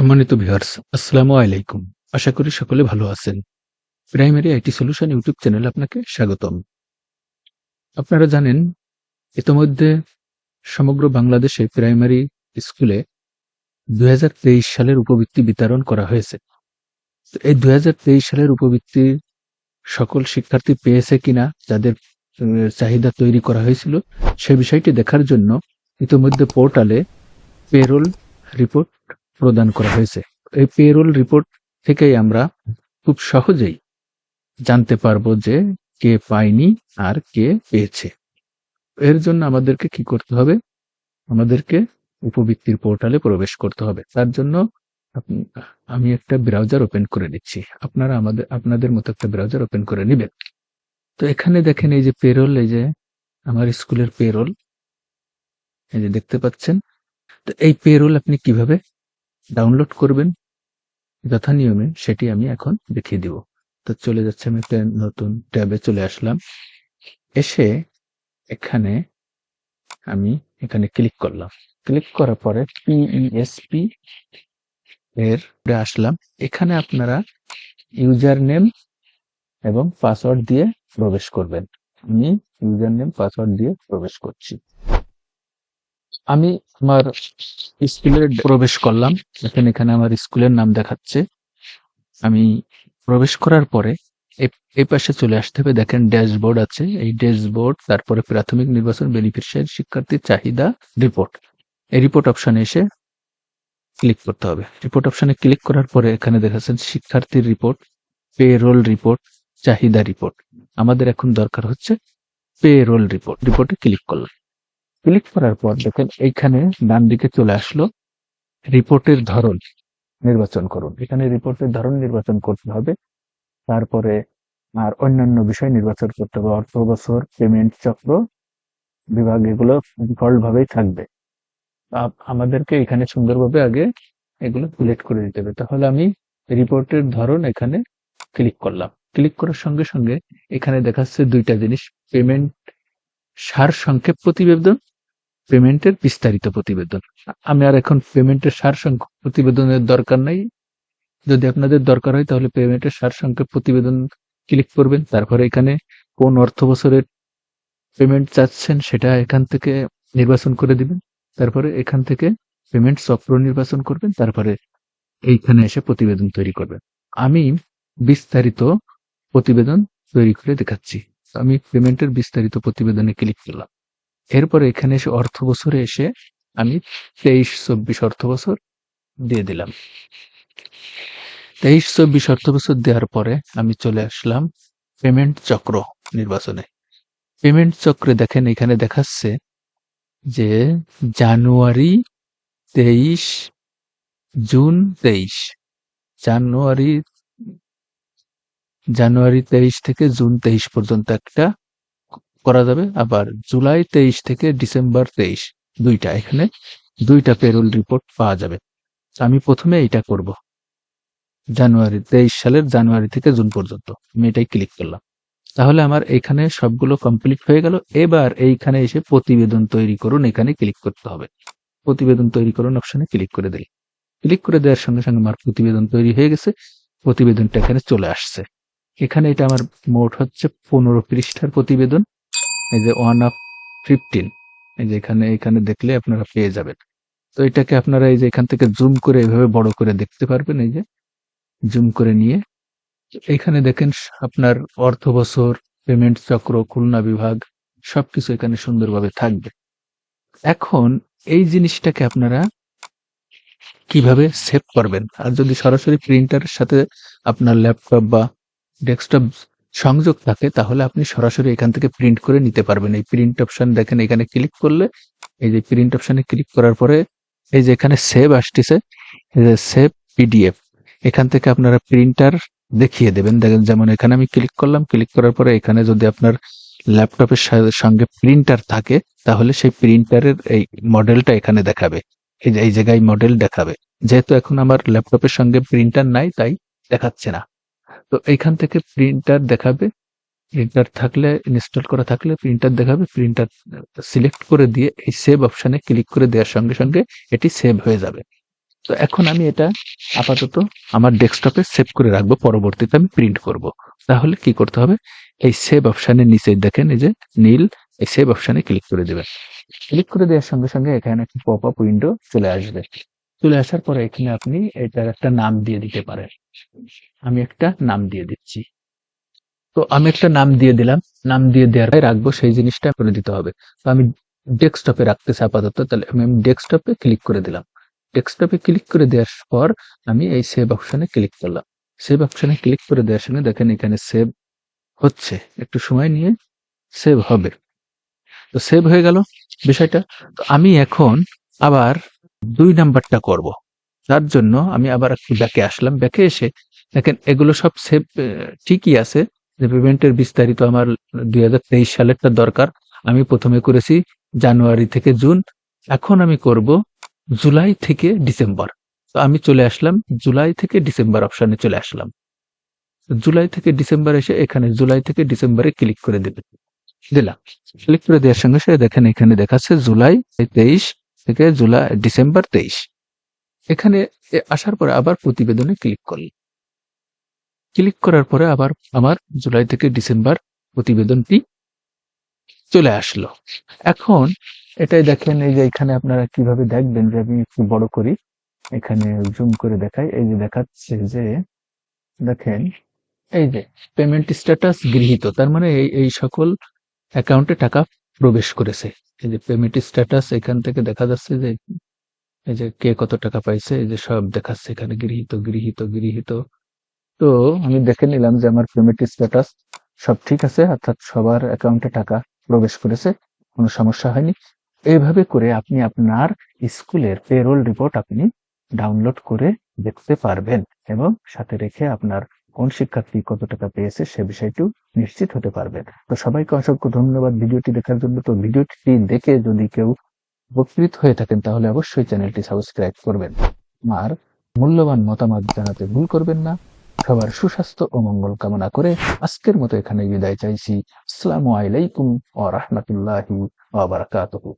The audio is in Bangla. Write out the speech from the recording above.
সম্মানিত ভিউয়ার্স আসসালামু আলাইকুম। আশা করি সকলে ভালো আছেন। Primary IT solution YouTube channel আপনাকে স্বাগতম। আপনারা জানেন, ইতোমধ্যে সমগ্র বাংলাদেশে প্রাইমারি স্কুলে দু হাজার তেইশ সালের উপবৃত্তি বিতরণ করা হয়েছে। এই দুই হাজার তেইশ সালের উপবৃত্তি সকল শিক্ষার্থী পেয়েছে কিনা, যাদের চাহিদা তৈরি করা হয়েছিল, সে বিষয়টি দেখার জন্য ইতোমধ্যে পোর্টালে পেরোল রিপোর্ট প্রদান করা হয়েছে। এই পেরোল রিপোর্ট থেকেই আমরা খুব সহজেই জানতে পারব যে কে পায়নি আর কে পেয়েছে। এর জন্য আমাদেরকে কি করতে হবে? আমাদেরকে উপবৃত্তির পোর্টালে প্রবেশ করতে হবে। তার জন্য আমি একটা ব্রাউজার ওপেন করে নিচ্ছি। আপনারা আমাদের, আপনাদের মতো একটা ব্রাউজার ওপেন করে নেবেন। তো এখানে দেখেন এই যে পেরোল, এই যে আমার স্কুলের পেরোল। এই যে দেখতে পাচ্ছেন? তো এই পেরোল আপনি কীভাবে ডাউনলোড করবেন। যথা নিয়মে সেটি আমি এখন দেখিয়ে দিব। তো চলে যাচ্ছে আমি একটা নতুন ট্যাবে চলে আসলাম। এসে এখানে আমি এখানে ক্লিক করলাম। ক্লিক করার পরে পিইএসপি এর উপরে আসলাম। এখানে আপনারা ইউজার নেম এবং পাসওয়ার্ড দিয়ে প্রবেশ করবেন। আমি ইউজার নেম পাসওয়ার্ড দিয়ে প্রবেশ করছি। আমি আমার স্কুলে প্রবেশ করলাম। দেখেন এখানে আমার স্কুলের নাম দেখাচ্ছে। আমি প্রবেশ করার পরে এই পাশে চলে আসতে হবে। দেখেন ড্যাশবোর্ড আছে। এই ড্যাশবোর্ড, তারপরে প্রাথমিক নির্বাচন বেনিফিশিয়ারি শিক্ষার্থীর চাহিদা রিপোর্ট এই রিপোর্ট অপশনে এসে ক্লিক করতে হবে। রিপোর্ট অপশনে ক্লিক করার পরে এখানে দেখাচ্ছেন শিক্ষার্থীর রিপোর্ট পে রোল রিপোর্ট চাহিদা রিপোর্ট আমাদের এখন দরকার হচ্ছে পে রোল রিপোর্ট রিপোর্টে ক্লিক করলাম। ক্লিক করার পর দেখেন এইখানে ডান দিকে চলে আসলো রিপোর্টের ধরন নির্বাচন করুন। এখানে রিপোর্টের ধরন নির্বাচন করতে হবে। তারপরে আর অন্যান্য বিষয় নির্বাচন করতে হবে। অর্থ, বছর, পেমেন্ট চক্র বিভাগ, এগুলো ডিফল্ট ভাবেই থাকবে। আমাদেরকে এখানে সুন্দরভাবে আগে এগুলো সিলেক্ট করে দিতে হবে। তাহলে আমি রিপোর্টের ধরন এখানে ক্লিক করলাম। ক্লিক করার সঙ্গে সঙ্গে এখানে দেখাচ্ছে দুইটা জিনিস। পেমেন্ট সার সংক্ষেপ প্রতিবেদন পেমেন্টের বিস্তারিত প্রতিবেদন। আমি আর এখন পেমেন্টের সার সংক্ষেপ প্রতিবেদনের দরকার নাই। যদি আপনাদের দরকার হয় তাহলে পেমেন্টের সার সংক্ষেপ প্রতিবেদন ক্লিক করবেন। তারপরে এখানে কোন অর্থ বছরের পেমেন্ট চাচ্ছেন সেটা এখান থেকে নির্বাচন করে দিবেন। তারপরে এখান থেকে পেমেন্ট চক্র নির্বাচন করবেন। তারপরে এইখানে এসে প্রতিবেদন তৈরি করবেন। আমি বিস্তারিত প্রতিবেদন তৈরি করে দেখাচ্ছি। আমি পেমেন্টের বিস্তারিত প্রতিবেদনে ক্লিক করলাম। এরপরে এখানে এসে অর্থ বছরে এসে আমি তেইশ, চব্বিশ অর্থ বছর দিয়ে দিলাম। তেইশ, চব্বিশ অর্থ বছর দেওয়ার পরে আমি চলে আসলাম পেমেন্ট চক্র নির্বাচনে। পেমেন্ট চক্রে দেখেন, এখানে দেখাচ্ছে যে জানুয়ারি তেইশ, জুন তেইশ, জানুয়ারি জানুয়ারি তেইশ থেকে জুন তেইশ পর্যন্ত একটা করা যাবে। আবার জুলাই তেইশ থেকে ডিসেম্বর তেইশ, দুইটা এখানে, দুইটা পেরোল রিপোর্ট পাওয়া যাবে। আমি প্রথমে এইটা করব। জানুয়ারি, তেইশ সালের জানুয়ারি থেকে জুন পর্যন্ত। আমি এটাই ক্লিক করলাম। তাহলে আমার এখানে সবগুলো কমপ্লিট হয়ে গেল। এবার এইখানে এসে প্রতিবেদন তৈরি করুন। এখানে ক্লিক করতে হবে। প্রতিবেদন তৈরি করুন অপশনে ক্লিক করে দেই ক্লিক করে দেওয়ার সঙ্গে সঙ্গে আমার প্রতিবেদন তৈরি হয়ে গেছে। প্রতিবেদনটা এখানে চলে আসছে। এখানে এটা আমার মোট হচ্ছে পনেরো পৃষ্ঠার প্রতিবেদন। এই যে ওয়ান অফ ফিফটিন এই যে এখানে এখানে দেখলে আপনারা পেয়ে যাবেন। তো এটাকে আপনারা এই যে এখান থেকে জুম করে এভাবে বড় করে দেখতে পারবেন, এই যে জুম করে নিয়ে। এখানে দেখেন আপনার অর্থ বছর পেমেন্ট চক্র, খুলনা বিভাগ, সবকিছু এখানে সুন্দরভাবে থাকবে। এখন এই জিনিসটাকে আপনারা কীভাবে সেভ করবেন? আর যদি সরাসরি প্রিন্টারের সাথে আপনার ল্যাপটপ বা ডেস্কটপ সংযোগ থাকে, তাহলে আপনি সরাসরি এখান থেকে প্রিন্ট করে নিতে পারবেন। এই প্রিন্ট অপশন দেখেন, এখানে ক্লিক করলে এই যে প্রিন্ট অপশনে ক্লিক করার পরে এই যে এখানে সেভ আসতেছে সেভ পিডিএফ এখান থেকে আপনারা প্রিন্টার দেখিয়ে দেবেন। দেখেন, যেমন এখানে আমি ক্লিক করলাম ক্লিক করার পরে এখানে যদি আপনার ল্যাপটপের সঙ্গে প্রিন্টার থাকে, তাহলে সেই প্রিন্টারের এই মডেলটা এখানে দেখাবে। এই জায়গায় মডেল দেখাবে। যেহেতু এখন আমার ল্যাপটপের সঙ্গে প্রিন্টার নাই, তাই দেখাচ্ছে না। তো এইখান থেকে প্রিন্টার দেখাবে। প্রিন্টার থাকলে ইনস্টল করা থাকলে প্রিন্টার দেখাবে। প্রিন্টার সিলেক্ট করে দিয়ে এই সেভ অপশানে ক্লিক করে দেওয়ার সঙ্গে সঙ্গে এটি সেভ হয়ে যাবে। তো এখন আমি এটা আপাতত আমার ডেস্কটপে সেভ করে রাখব। পরবর্তীতে আমি প্রিন্ট করব। তাহলে কি করতে হবে? এই সেভ অপশানের নিচে দেখেন, এই যে নীল, এই সেভ অপশানে ক্লিক করে দেবেন। ক্লিক করে দেওয়ার সঙ্গে সঙ্গে এখানে একটি পপ আপ উইন্ডো চলে আসবে। চলে আসার পরে এখানে আপনি এটার একটা নাম দিয়ে দিতে পারেন। আমি একটা নাম দিয়ে দিচ্ছি। তো আমি একটা নাম দিয়ে দিলাম। নাম দিয়ে দেওয়ার পরে রাখব, সেই জিনিসটা করে দিতে হবে। তো আমি ডেস্কটপে রাখতেছি আপাতত, তাহলে আমি ডেস্কটপে ক্লিক করে দিলাম। ডেস্কটপে ক্লিক করে দেওয়ার পর আমি এই সেভ অপশনে ক্লিক করলাম। সেভ অপশনে ক্লিক করে দেওয়ার সঙ্গে দেখেন এখানে সেভ হচ্ছে। একটু সময় নিয়ে সেভ হবে। তো সেভ হয়ে গেল বিষয়টা। তো আমি এখন আবার দুই নাম্বারটা করব। তার জন্য আমি আবার একটু ব্যাকে আসলাম। ব্যাকে এসে দেখেন, এগুলো সব সেভ ঠিকই আছে। যে পেমেন্টের বিস্তারিত আমার দুই হাজার তেইশ সালেরটা দরকার। আমি প্রথমে করেছি জানুয়ারি থেকে জুন। এখন আমি করব জুলাই থেকে ডিসেম্বর। তো আমি চলে আসলাম, জুলাই থেকে ডিসেম্বর অপশানে চলে আসলাম। জুলাই থেকে ডিসেম্বর এসে এখানে জুলাই থেকে ডিসেম্বরে ক্লিক করে দেবে দিলাম। ক্লিক করে দেওয়ার সঙ্গে সঙ্গে দেখেন এখানে দেখাচ্ছে জুলাই তেইশ থেকে জুলাই, ডিসেম্বর তেইশ। এখানে আসার পরে আবার প্রতিবেদনে ক্লিক করলাম ক্লিক করার পরে আবার আমার জুলাই থেকে ডিসেম্বর প্রতিবেদনটি চলে আসলো। এখন এটাই দেখেন, এই যে এখানে আপনারা কীভাবে দেখবেন যে আমি একটু বড় করি। এখানে জুম করে দেখাই। এই যে দেখাচ্ছে যে, দেখেন, এই যে পেমেন্ট স্ট্যাটাস গৃহীত। তার মানে এই সকল অ্যাকাউন্টে টাকা প্রবেশ করেছে। এই যে পেমেন্ট স্ট্যাটাস এখান থেকে দেখা যাচ্ছে যে এই যে কে কত টাকা পাইছে, এই যে সব দেখাচ্ছে এখানে, গৃহীত গৃহীত গৃহীত। তো আমি দেখে নিলাম যে আমার পেমেন্ট স্ট্যাটাস সব ঠিক আছে, অর্থাৎ সবার অ্যাকাউন্টে টাকা প্রবেশ করেছে, কোনো সমস্যা হয়নি। এইভাবে করে আপনি আপনার স্কুলের পেরোল রিপোর্ট আপনি ডাউনলোড করে দেখতে পারবেন এবং সাথে রেখে আপনার কোন শিক্ষার্থী কত টাকা পেয়েছে সে বিষয়টিও নিশ্চিত হতে পারবেন। তো সবাইকে অসংখ্য ধন্যবাদ ভিডিওটি দেখার জন্য। তো ভিডিওটি দেখে যদি কেউ উপকৃত হয়ে থাকেন, তাহলে অবশ্যই চ্যানেলটি সাবস্ক্রাইব করবেন। আর মূল্যবান মতামত জানাতে ভুল করবেন না। সবার সুস্বাস্থ্য ও মঙ্গল কামনা করে আজকের মতো এখানে বিদায় চাইছি। আসসালামু আলাইকুম ওয়া রাহমাতুল্লাহি ওয়া বারাকাতুহু।